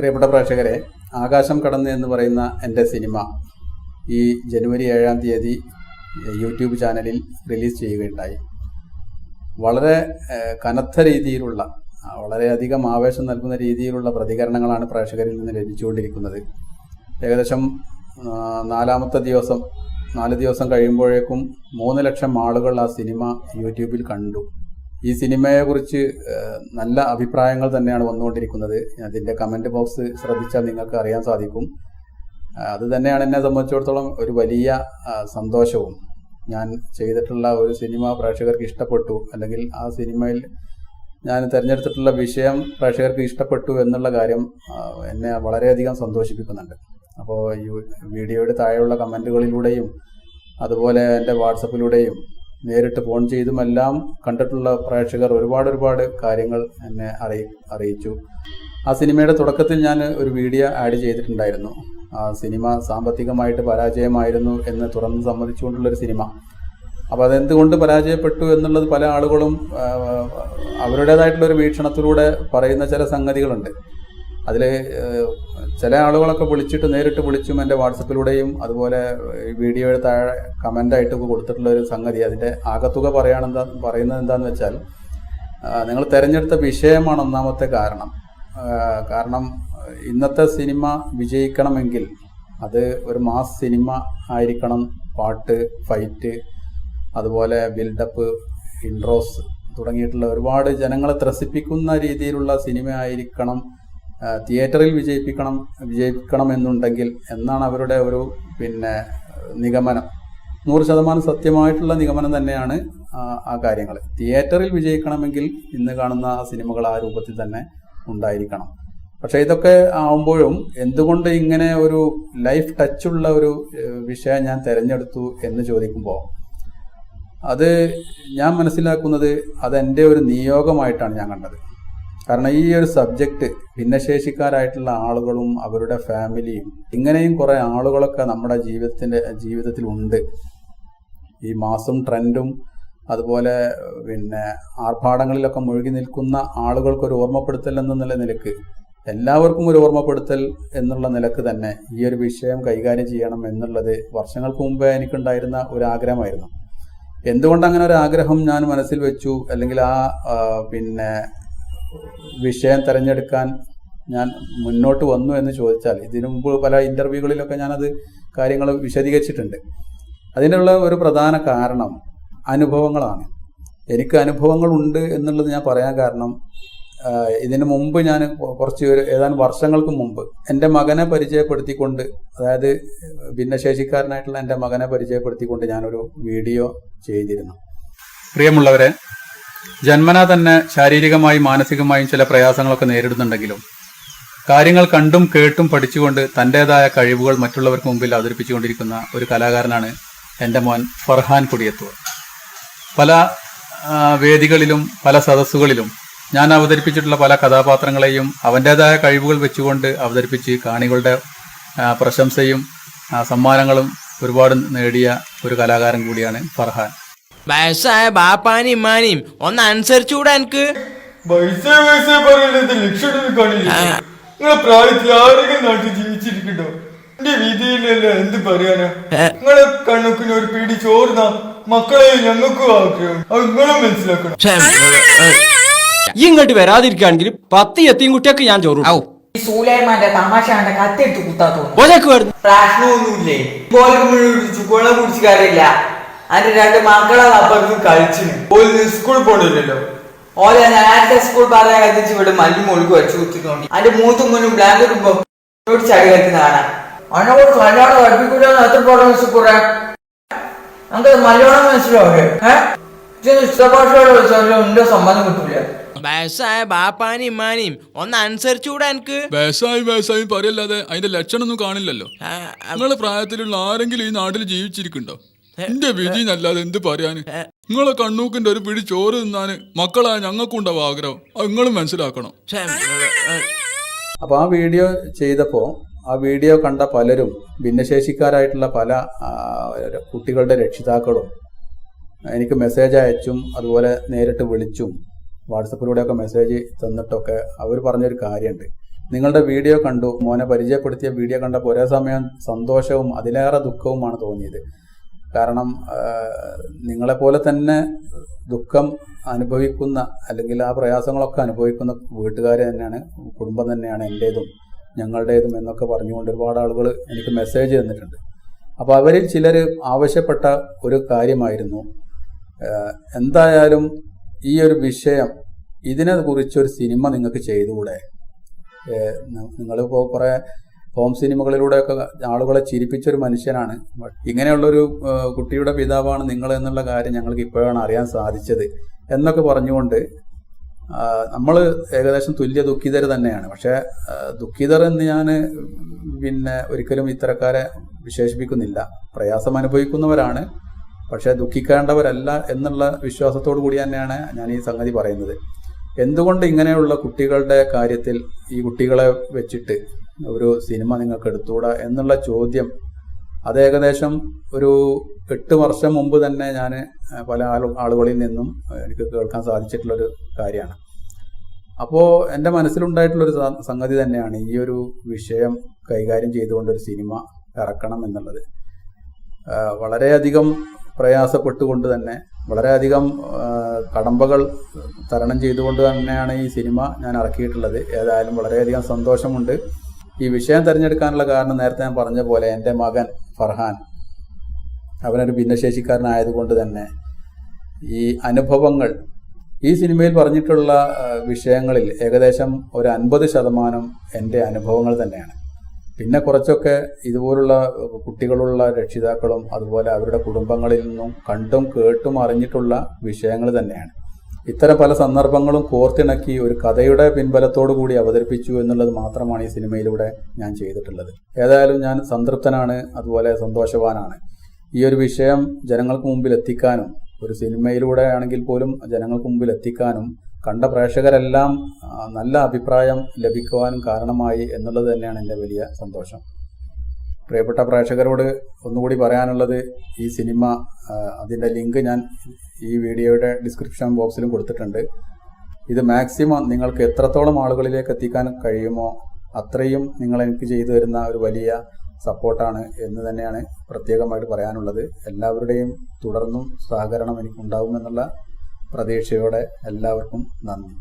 പ്രിയപ്പെട്ട പ്രേക്ഷകരെ ആകാശം കടന്ന് എന്ന് പറയുന്ന എന്റെ സിനിമ ഈ ജനുവരി ഏഴാം തീയതി യൂട്യൂബ് ചാനലിൽ റിലീസ് ചെയ്യുകയുണ്ടായി. വളരെ കനത്ത രീതിയിലുള്ള വളരെയധികം ആവേശം നൽകുന്ന രീതിയിലുള്ള പ്രതികരണങ്ങളാണ് പ്രേക്ഷകരിൽ നിന്ന് ലഭിച്ചുകൊണ്ടിരിക്കുന്നത്. ഏകദേശം നാലാമത്തെ ദിവസം നാല് ദിവസം കഴിയുമ്പോഴേക്കും മൂന്ന് ലക്ഷം ആളുകൾ ആ സിനിമ യൂട്യൂബിൽ കണ്ടു. ഈ സിനിമയെക്കുറിച്ച് കുറിച്ച് നല്ല അഭിപ്രായങ്ങൾ തന്നെയാണ് വന്നുകൊണ്ടിരിക്കുന്നത്. അതിന്റെ കമന്റ് ബോക്സ് ശ്രദ്ധിച്ചാൽ നിങ്ങൾക്ക് അറിയാൻ സാധിക്കും. അത് തന്നെയാണ് എന്നെ സംബന്ധിച്ചിടത്തോളം ഒരു വലിയ സന്തോഷവും. ഞാൻ ചെയ്തിട്ടുള്ള ഒരു സിനിമ പ്രേക്ഷകർക്ക് ഇഷ്ടപ്പെട്ടു. അല്ലെങ്കിൽ ആ സിനിമയിൽ ഞാൻ തിരഞ്ഞെടുത്തിട്ടുള്ള വിഷയം പ്രേക്ഷകർക്ക് ഇഷ്ടപ്പെട്ടു എന്നുള്ള കാര്യം എന്നെ വളരെയധികം സന്തോഷിപ്പിക്കുന്നുണ്ട്. അപ്പോൾ ഈ വീഡിയോയുടെ താഴെയുള്ള കമന്റുകളിലൂടെയും അതുപോലെ എന്റെ വാട്സപ്പിലൂടെയും നേരിട്ട് ഫോൺ ചെയ്തുമെല്ലാം കണ്ടിട്ടുള്ള പ്രേക്ഷകർ ഒരുപാട് ഒരുപാട് കാര്യങ്ങൾ എന്നെ അറിയി അറിയിച്ചു. ആ സിനിമയുടെ തുടക്കത്തിൽ ഞാൻ ഒരു വീഡിയോ ആഡ് ചെയ്തിട്ടുണ്ടായിരുന്നു. ആ സിനിമ സാമ്പത്തികമായിട്ട് പരാജയമായിരുന്നു എന്ന് തുറന്ന് സമ്മതിച്ചുകൊണ്ടുള്ള ഒരു സിനിമ. അപ്പോൾ അതെന്തുകൊണ്ട് പരാജയപ്പെട്ടു എന്നുള്ളത് പല ആളുകളും അവരുടേതായിട്ടുള്ളൊരു വീക്ഷണത്തിലൂടെ പറയുന്ന ചില സംഗതികളുണ്ട്. അതിൽ ചില ആളുകളൊക്കെ വിളിച്ചിട്ട് നേരിട്ട് വിളിച്ചും എന്റെ വാട്സപ്പിലൂടെയും അതുപോലെ വീഡിയോയുടെ താഴെ കമന്റായിട്ട് കൊടുത്തിട്ടുള്ള ഒരു സംഗതി. അതിന്റെ ആകത്തുക പറയുകയാണെന്താ പറയുന്നത് എന്താണെന്ന് വെച്ചാൽ നിങ്ങൾ തിരഞ്ഞെടുത്ത വിഷയമാണ് ഒന്നാമത്തെ കാരണം. കാരണം ഇന്നത്തെ സിനിമ വിജയിക്കണമെങ്കിൽ അത് ഒരു മാസ് സിനിമ ആയിരിക്കണം. പാട്ട് ഫൈറ്റ് അതുപോലെ ബിൽഡപ്പ് ഇൻട്രോസ് തുടങ്ങിയിട്ടുള്ള ഒരുപാട് ജനങ്ങളെ ത്രസിപ്പിക്കുന്ന രീതിയിലുള്ള സിനിമ ആയിരിക്കണം. തിയേറ്ററിൽ വിജയിപ്പിക്കണം വിജയിക്കണം എന്നുണ്ടെങ്കിൽ എന്നാണ് അവരുടെ ഒരു പിന്നെ നിഗമനം. നൂറ് ശതമാനം സത്യമായിട്ടുള്ള നിഗമനം തന്നെയാണ് ആ, കാര്യങ്ങൾ. തിയേറ്ററിൽ വിജയിക്കണമെങ്കിൽ ഇന്ന് കാണുന്ന ആ സിനിമകൾ ആ രൂപത്തിൽ തന്നെ ഉണ്ടായിരിക്കണം. പക്ഷേ ഇതൊക്കെ ആവുമ്പോഴും എന്തുകൊണ്ട് ഇങ്ങനെ ഒരു ലൈഫ് ടച്ചുള്ള ഒരു വിഷയം ഞാൻ തിരഞ്ഞെടുത്തു എന്ന് ചോദിക്കുമ്പോൾ അത് ഞാൻ മനസ്സിലാക്കുന്നത് അതെന്റെ ഒരു നിയോഗമായിട്ടാണ് ഞാൻ കണ്ടത്. കാരണം ഈ ഒരു സബ്ജക്റ്റ് ഭിന്നശേഷിക്കാരായിട്ടുള്ള ആളുകളും അവരുടെ ഫാമിലിയും ഇങ്ങനെയും കുറെ ആളുകളൊക്കെ നമ്മുടെ ജീവിതത്തിന്റെ ജീവിതത്തിൽ ഉണ്ട് ഈ മാസും ട്രെൻഡും അതുപോലെ പിന്നെ ആർഭാടങ്ങളിലൊക്കെ മുഴുകി നിൽക്കുന്ന ആളുകൾക്ക് ഒരു ഓർമ്മപ്പെടുത്തൽ എന്നുള്ള നിലയ്ക്ക് എല്ലാവർക്കും ഒരു ഓർമ്മപ്പെടുത്തൽ എന്നുള്ള നിലയ്ക്ക് തന്നെ ഈ ഒരു വിഷയം കൈകാര്യം ചെയ്യണം എന്നുള്ളത് വർഷങ്ങൾക്ക് മുമ്പേ എനിക്കുണ്ടായിരുന്ന ഒരു ആഗ്രഹമായിരുന്നു. എന്തുകൊണ്ട് അങ്ങനെ ഒരു ആഗ്രഹം ഞാൻ മനസ്സിൽ വെച്ചു? അല്ലെങ്കിൽ ആ ആ, പിന്നെ വിഷയം തിരഞ്ഞെടുക്കാൻ ഞാൻ മുന്നോട്ട് വന്നു എന്ന് ചോദിച്ചാൽ ഇതിനു മുമ്പ് പല ഇന്റർവ്യൂകളിലൊക്കെ ഞാനത് കാര്യങ്ങൾ വിശദീകരിച്ചിട്ടുണ്ട്. അതിനുള്ള ഒരു പ്രധാന കാരണം അനുഭവങ്ങളാണ്. എനിക്ക് അനുഭവങ്ങളുണ്ട് എന്നുള്ളത് ഞാൻ പറയാൻ കാരണം ഇതിനു മുമ്പ് ഞാൻ കുറച്ച് ഏതാനും വർഷങ്ങൾക്ക് മുമ്പ് എന്റെ മകനെ പരിചയപ്പെടുത്തിക്കൊണ്ട് അതായത് ഭിന്നശേഷിക്കാരനായിട്ടുള്ള എന്റെ മകനെ പരിചയപ്പെടുത്തിക്കൊണ്ട് ഞാനൊരു വീഡിയോ ചെയ്തിരുന്നു. പ്രിയമുള്ളവരെ ജന്മനാ തന്നെ ശാരീരികമായും മാനസികമായും ചില പ്രയാസങ്ങളൊക്കെ നേരിടുന്നുണ്ടെങ്കിലും കാര്യങ്ങൾ കണ്ടും കേട്ടും പഠിച്ചുകൊണ്ട് തന്റെതായ കഴിവുകൾ മറ്റുള്ളവർക്ക് മുമ്പിൽ അവതരിപ്പിച്ചുകൊണ്ടിരിക്കുന്ന ഒരു കലാകാരനാണ് എന്റെ മോൻ ഫർഹാൻ കുടിയത്തൂർ. പല വേദികളിലും പല സദസ്സുകളിലും ഞാൻ അവതരിപ്പിച്ചിട്ടുള്ള പല കഥാപാത്രങ്ങളെയും അവന്റെതായ കഴിവുകൾ വെച്ചുകൊണ്ട് അവതരിപ്പിച്ച് കാണികളുടെ പ്രശംസയും സമ്മാനങ്ങളും ഒരുപാട് നേടിയ ഒരു കലാകാരൻ കൂടിയാണ് ഫർഹാൻ. വയസ്സായ ബാപ്പാനി ഇമ്മാനെയും ഒന്ന് അനുസരിച്ചുകൂടെ എനിക്ക്. പൈസ പൈസ പറയുന്നത് ലക്ഷണം കാണില്ല? നിങ്ങളെ പ്രായത്തിൽ ആരെങ്കിലും നാട്ടിൽ ജീവിച്ചിരിക്കണ്ടോ എന്റെ വിധിയിലല്ല എന്ത് പറയാനാ? നിങ്ങളെ കണ്ണുക്കിന് ഒരു പിടി ചോർന്ന മക്കളെ ഞങ്ങൾക്കും ആഗ്രഹം. അത് നിങ്ങളും മനസ്സിലാക്കണം. ഈ ഇങ്ങോട്ട് വരാതിരിക്കുകയാണെങ്കിൽ പത്ത് എത്തിയും കുട്ടിയൊക്കെ ഞാൻ ചോറും. ഈ സൂലൈമാന്റെ തമാശ കണ്ട കത്തെടുത്ത് കുത്താ തോന്നുന്നു ഒരൊക്കെ വരുന്നു പ്രശ്നമൊന്നുമില്ലേ? കുടിച്ചു കൊള കുടിച്ചു കാര്യമില്ല. അതിന്റെ രണ്ട് മക്കളെ അപ്പുറത്ത് കഴിച്ചിന് ഒരു സ്കൂളിൽ പോണില്ലല്ലോ. ഓലെ നേരത്തെ സ്കൂൾ പറയാൻ കത്തിച്ച് ഇവിടെ മല്ലി മുഴുക്ക് വെച്ച് കുത്തിക്കൊണ്ട്. അതിന്റെ മൂത്തും മുന്നും ബ്ലാങ്കറ്റ് ഇടുമ്പോ ചടി കത്തി കാണാം. അവനോട് കല്യാണം പഠിപ്പിക്കൂലെന്ന് എത്ര പറഞ്ഞു സുക്കൂറെ നമുക്ക് മലയാളം മനസ്സിലാവേ ഏഹ് ഇഷ്ടഭാഷയോട് എന്റെ സമ്മതം കിട്ടില്ല വയസ്സായ ഇമ്മാനെയും ഒന്ന് അനുസരിച്ചുകൂടെ എനിക്ക് വയസ്സായി വയസ്സായി പറയല്ലാതെ അതിന്റെ ലക്ഷണമൊന്നും കാണില്ലല്ലോ. ആ, ആ, നിങ്ങളെ പ്രായത്തിലുള്ള ആരെങ്കിലും ഈ നാട്ടിൽ ജീവിച്ചിരിക്കുന്നുണ്ടോ? എന്റെ വിധി എന്നല്ലാതെ എന്ത് പറയാന്? നിങ്ങളെ കണ്ണൂക്കിന്റെ ഒരു പിടി ചോറ് തിന്നാന് മക്കളായ ഞങ്ങൾക്കുണ്ടാവും ആഗ്രഹം. അത് നിങ്ങളും മനസ്സിലാക്കണം. അപ്പോൾ ആ വീഡിയോ ചെയ്തപ്പോ ആ വീഡിയോ കണ്ട പലരും ഭിന്നശേഷിക്കാരായിട്ടുള്ള പല ആ, കുട്ടികളുടെ രക്ഷിതാക്കളും എനിക്ക് മെസ്സേജ് അയച്ചും അതുപോലെ നേരിട്ട് വിളിച്ചും വാട്സപ്പിലൂടെയൊക്കെ മെസ്സേജ് തന്നിട്ടൊക്കെ അവർ പറഞ്ഞൊരു കാര്യമുണ്ട് നിങ്ങളുടെ വീഡിയോ കണ്ടു മോനെ പരിചയപ്പെടുത്തിയ വീഡിയോ കണ്ടപ്പോൾ ഒരേ സമയം സന്തോഷവും അതിലേറെ ദുഃഖവുമാണ് തോന്നിയത്. കാരണം നിങ്ങളെപ്പോലെ തന്നെ ദുഃഖം അനുഭവിക്കുന്ന അല്ലെങ്കിൽ ആ പ്രയാസങ്ങളൊക്കെ അനുഭവിക്കുന്ന വീട്ടുകാർ തന്നെയാണ് കുടുംബം തന്നെയാണ് എന്റേതും ഞങ്ങളുടേതും എന്നൊക്കെ പറഞ്ഞുകൊണ്ട് ഒരുപാട് ആളുകൾ എനിക്ക് മെസ്സേജ് തന്നിട്ടുണ്ട്. അപ്പോൾ അവരിൽ ചിലർ ആവശ്യപ്പെട്ട ഒരു കാര്യമായിരുന്നു എന്തായാലും ഈ ഒരു വിഷയം ഇതിനെ കുറിച്ചൊരു സിനിമ നിങ്ങൾക്ക് ചെയ്തുകൂടെ? നിങ്ങളിപ്പോൾ കുറേ ഹോം സിനിമകളിലൂടെയൊക്കെ ആളുകളെ ചിരിപ്പിച്ചൊരു മനുഷ്യനാണ്. ഇങ്ങനെയുള്ളൊരു കുട്ടിയുടെ പിതാവാണ് നിങ്ങൾ എന്നുള്ള കാര്യം ഞങ്ങൾക്ക് ഇപ്പോഴാണ് അറിയാൻ സാധിച്ചത് എന്നൊക്കെ പറഞ്ഞുകൊണ്ട് നമ്മൾ ഏകദേശം തുല്യ ദുഃഖിതർ തന്നെയാണ്. പക്ഷേ ദുഃഖിതർ എന്ന് ഞാൻ പിന്നെ ഒരിക്കലും ഇത്തരക്കാരെ വിശേഷിപ്പിക്കുന്നില്ല. പ്രയാസം അനുഭവിക്കുന്നവരാണ്. പക്ഷേ ദുഃഖിക്കേണ്ടവരല്ല എന്നുള്ള വിശ്വാസത്തോടു കൂടി തന്നെയാണ് ഞാൻ ഈ സംഗതി പറയുന്നത്. എന്തുകൊണ്ട് ഇങ്ങനെയുള്ള കുട്ടികളുടെ കാര്യത്തിൽ ഈ കുട്ടികളെ വെച്ചിട്ട് ഒരു സിനിമ നിങ്ങൾക്ക് എടുത്തുകൂടാ എന്നുള്ള ചോദ്യം. അത് ഏകദേശം ഒരു എട്ട് വർഷം മുമ്പ് തന്നെ ഞാൻ പല ആളു ആളുകളിൽ നിന്നും എനിക്ക് കേൾക്കാൻ സാധിച്ചിട്ടുള്ളൊരു കാര്യമാണ്. അപ്പോൾ എന്റെ മനസ്സിലുണ്ടായിട്ടുള്ളൊരു സംഗതി തന്നെയാണ് ഈ ഒരു വിഷയം കൈകാര്യം ചെയ്തുകൊണ്ട് ഒരു സിനിമ ഇറക്കണം എന്നുള്ളത്. വളരെയധികം പ്രയാസപ്പെട്ടുകൊണ്ട് തന്നെ വളരെയധികം കടമ്പകൾ തരണം ചെയ്തുകൊണ്ട് തന്നെയാണ് ഈ സിനിമ ഞാൻ ഇറക്കിയിട്ടുള്ളത്. ഏതായാലും വളരെയധികം സന്തോഷമുണ്ട്. ഈ വിഷയം തിരഞ്ഞെടുക്കാനുള്ള കാരണം നേരത്തെ ഞാൻ പറഞ്ഞ പോലെ എന്റെ മകൻ ഫർഹാൻ. അവനൊരു ഭിന്നശേഷിക്കാരനായതുകൊണ്ട് തന്നെ ഈ അനുഭവങ്ങൾ ഈ സിനിമയിൽ പറഞ്ഞിട്ടുള്ള വിഷയങ്ങളിൽ ഏകദേശം ഒരു അൻപത് ശതമാനം എന്റെ അനുഭവങ്ങൾ തന്നെയാണ്. പിന്നെ കുറച്ചൊക്കെ ഇതുപോലുള്ള കുട്ടികളുള്ള രക്ഷിതാക്കളും അതുപോലെ അവരുടെ കുടുംബങ്ങളിൽ നിന്നും കണ്ടും കേട്ടും അറിഞ്ഞിട്ടുള്ള വിഷയങ്ങൾ തന്നെയാണ്. ഇത്തരം പല സന്ദർഭങ്ങളും കോർത്തിണക്കി ഒരു കഥയുടെ പിൻബലത്തോടു കൂടി അവതരിപ്പിച്ചു എന്നുള്ളത് മാത്രമാണ് ഈ സിനിമയിലൂടെ ഞാൻ ചെയ്തിട്ടുള്ളത്. ഏതായാലും ഞാൻ സംതൃപ്തനാണ് അതുപോലെ സന്തോഷവാനാണ്. ഈ ഒരു വിഷയം ജനങ്ങൾക്ക് മുമ്പിൽ എത്തിക്കാനും ഒരു സിനിമയിലൂടെ ആണെങ്കിൽ പോലും ജനങ്ങൾക്ക് മുമ്പിൽ എത്തിക്കാനും കണ്ട പ്രേക്ഷകരെല്ലാം നല്ല അഭിപ്രായം ലഭിക്കുവാനും കാരണമായി എന്നുള്ളത് തന്നെയാണ് എന്റെ വലിയ സന്തോഷം. പ്രിയപ്പെട്ട പ്രേക്ഷകരോട് ഒന്നുകൂടി പറയാനുള്ളത് ഈ സിനിമ അതിന്റെ ലിങ്ക് ഞാൻ ഈ വീഡിയോയുടെ ഡിസ്ക്രിപ്ഷൻ ബോക്സിലും കൊടുത്തിട്ടുണ്ട്. ഇത് മാക്സിമം നിങ്ങൾക്ക് എത്രത്തോളം ആളുകളിലേക്ക് എത്തിക്കാൻ കഴിയുമോ അത്രയും നിങ്ങൾ എനിക്ക് ചെയ്തു തരുന്ന ഒരു വലിയ സപ്പോർട്ടാണ് എന്ന് തന്നെയാണ് പ്രത്യേകമായിട്ട് പറയാനുള്ളത്. എല്ലാവരുടെയും തുടർന്നും സഹകരണം എനിക്കുണ്ടാകുമെന്നുള്ള പ്രതീക്ഷയോടെ എല്ലാവർക്കും നന്ദി.